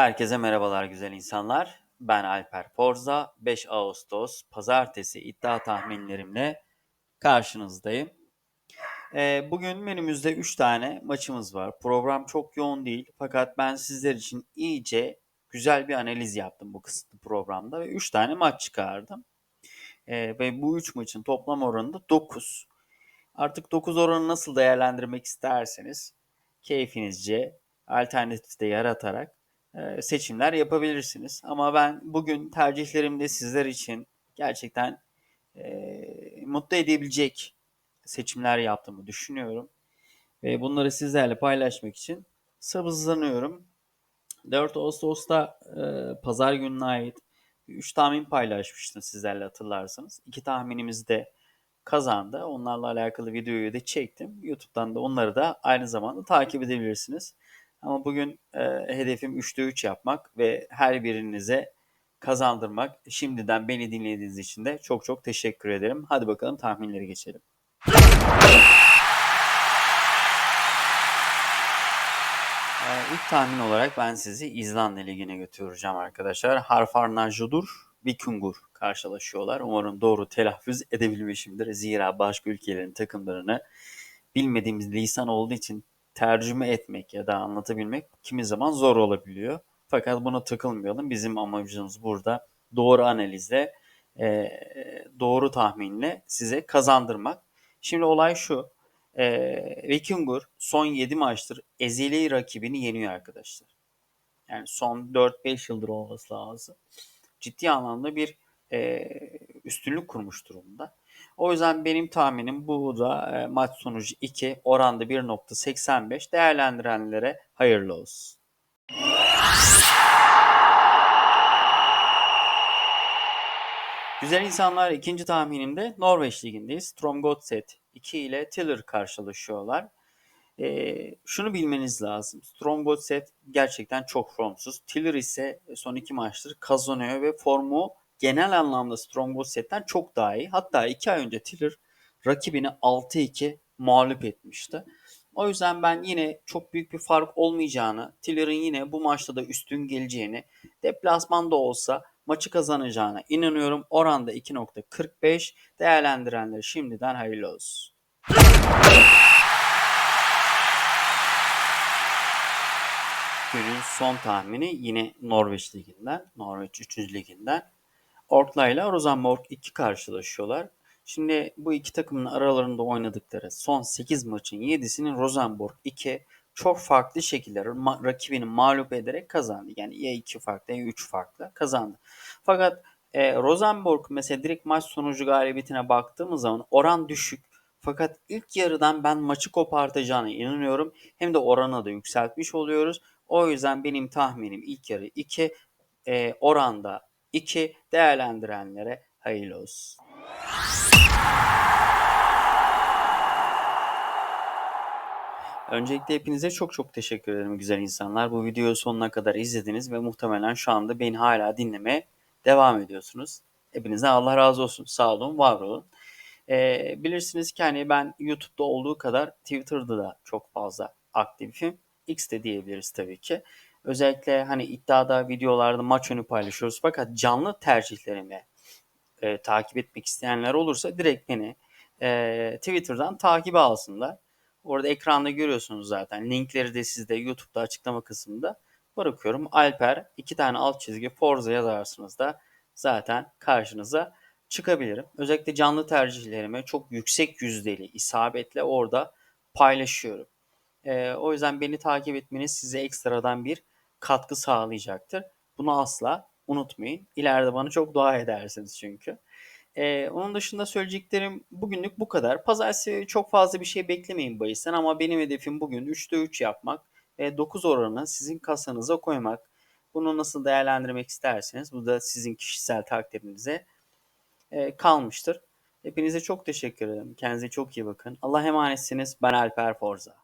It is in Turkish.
Herkese merhabalar güzel insanlar. Ben Alper Forza. 5 Ağustos Pazartesi iddia tahminlerimle karşınızdayım. Ee, bugün menümüzde 3 tane maçımız var. Program çok yoğun değil fakat ben sizler için iyice güzel bir analiz yaptım bu kısıtlı programda ve 3 tane maç çıkardım. Ee, ve bu 3 maçın toplam oranı da 9. Artık 9 oranı nasıl değerlendirmek isterseniz keyfinizce alternatif de yaratarak e, seçimler yapabilirsiniz. Ama ben bugün tercihlerimde sizler için gerçekten e, mutlu edebilecek seçimler yaptığımı düşünüyorum. Ve bunları sizlerle paylaşmak için sabırsızlanıyorum. 4 Ağustos'ta e, pazar gününe ait 3 tahmin paylaşmıştım sizlerle hatırlarsanız. 2 tahminimiz de kazandı. Onlarla alakalı videoyu da çektim. YouTube'dan da onları da aynı zamanda takip edebilirsiniz. Ama bugün e, hedefim 3'te 3 yapmak ve her birinize kazandırmak. Şimdiden beni dinlediğiniz için de çok çok teşekkür ederim. Hadi bakalım tahminleri geçelim. Ee, ilk tahmin olarak ben sizi İzlanda Ligi'ne götüreceğim arkadaşlar. Harfarnajodur, Vikingur karşılaşıyorlar. Umarım doğru telaffuz edebilmişimdir. Zira başka ülkelerin takımlarını bilmediğimiz lisan olduğu için tercüme etmek ya da anlatabilmek kimi zaman zor olabiliyor. Fakat buna takılmayalım. Bizim amacımız burada doğru analizle, e, doğru tahminle size kazandırmak. Şimdi olay şu. E, Vikingur son 7 maçtır ezeli rakibini yeniyor arkadaşlar. Yani son 4-5 yıldır olması lazım. Ciddi anlamda bir e, üstünlük kurmuş durumda. O yüzden benim tahminim bu da e, maç sonucu 2 oranda 1.85 değerlendirenlere hayırlı olsun. Güzel insanlar ikinci tahminimde Norveç Ligi'ndeyiz. Stromgodset 2 ile Tiller karşılaşıyorlar. Ee, şunu bilmeniz lazım. Stromgodset gerçekten çok formsuz. Tiller ise son iki maçtır kazanıyor ve formu genel anlamda Stromgodset'ten çok daha iyi. Hatta iki ay önce Tiller rakibini 6-2 mağlup etmişti. O yüzden ben yine çok büyük bir fark olmayacağını, Tiller'ın yine bu maçta da üstün geleceğini, deplasmanda olsa maçı kazanacağına inanıyorum. Oranda 2.45 değerlendirenler şimdiden hayırlı olsun. Günün son tahmini yine Norveç Ligi'nden, Norveç 3. Ligi'nden. Orkla ile Rosenborg 2 karşılaşıyorlar. Şimdi bu iki takımın aralarında oynadıkları son 8 maçın 7'sinin Rosenborg 2 çok farklı şekilde rakibini mağlup ederek kazandı. Yani ya 2 farklı ya 3 farklı kazandı. Fakat e, Rosenborg mesela direkt maç sonucu galibiyetine baktığımız zaman oran düşük. Fakat ilk yarıdan ben maçı kopartacağına inanıyorum. Hem de oranı da yükseltmiş oluyoruz. O yüzden benim tahminim ilk yarı 2 e, oranda 2 değerlendirenlere hayırlı olsun. Öncelikle hepinize çok çok teşekkür ederim güzel insanlar. Bu videoyu sonuna kadar izlediniz ve muhtemelen şu anda beni hala dinlemeye devam ediyorsunuz. Hepinize Allah razı olsun. Sağ olun, var olun. Ee, bilirsiniz ki hani ben YouTube'da olduğu kadar Twitter'da da çok fazla aktifim. X de diyebiliriz tabii ki. Özellikle hani iddiada videolarda maç önü paylaşıyoruz fakat canlı tercihlerimi e, takip etmek isteyenler olursa direkt beni e, Twitter'dan takip alsınlar. Orada ekranda görüyorsunuz zaten. Linkleri de sizde YouTube'da açıklama kısmında bırakıyorum. Alper iki tane alt çizgi Forza yazarsınız da zaten karşınıza çıkabilirim. Özellikle canlı tercihlerimi çok yüksek yüzdeli isabetle orada paylaşıyorum. E, o yüzden beni takip etmeniz size ekstradan bir katkı sağlayacaktır. Bunu asla unutmayın. İleride bana çok dua edersiniz çünkü. Ee, onun dışında söyleyeceklerim bugünlük bu kadar. Pazartesi çok fazla bir şey beklemeyin bahisten ama benim hedefim bugün 3'te 3 yapmak ve 9 oranı sizin kasanıza koymak. Bunu nasıl değerlendirmek isterseniz bu da sizin kişisel takdirinize e, kalmıştır. Hepinize çok teşekkür ederim. Kendinize çok iyi bakın. Allah emanetsiniz. Ben Alper Forza.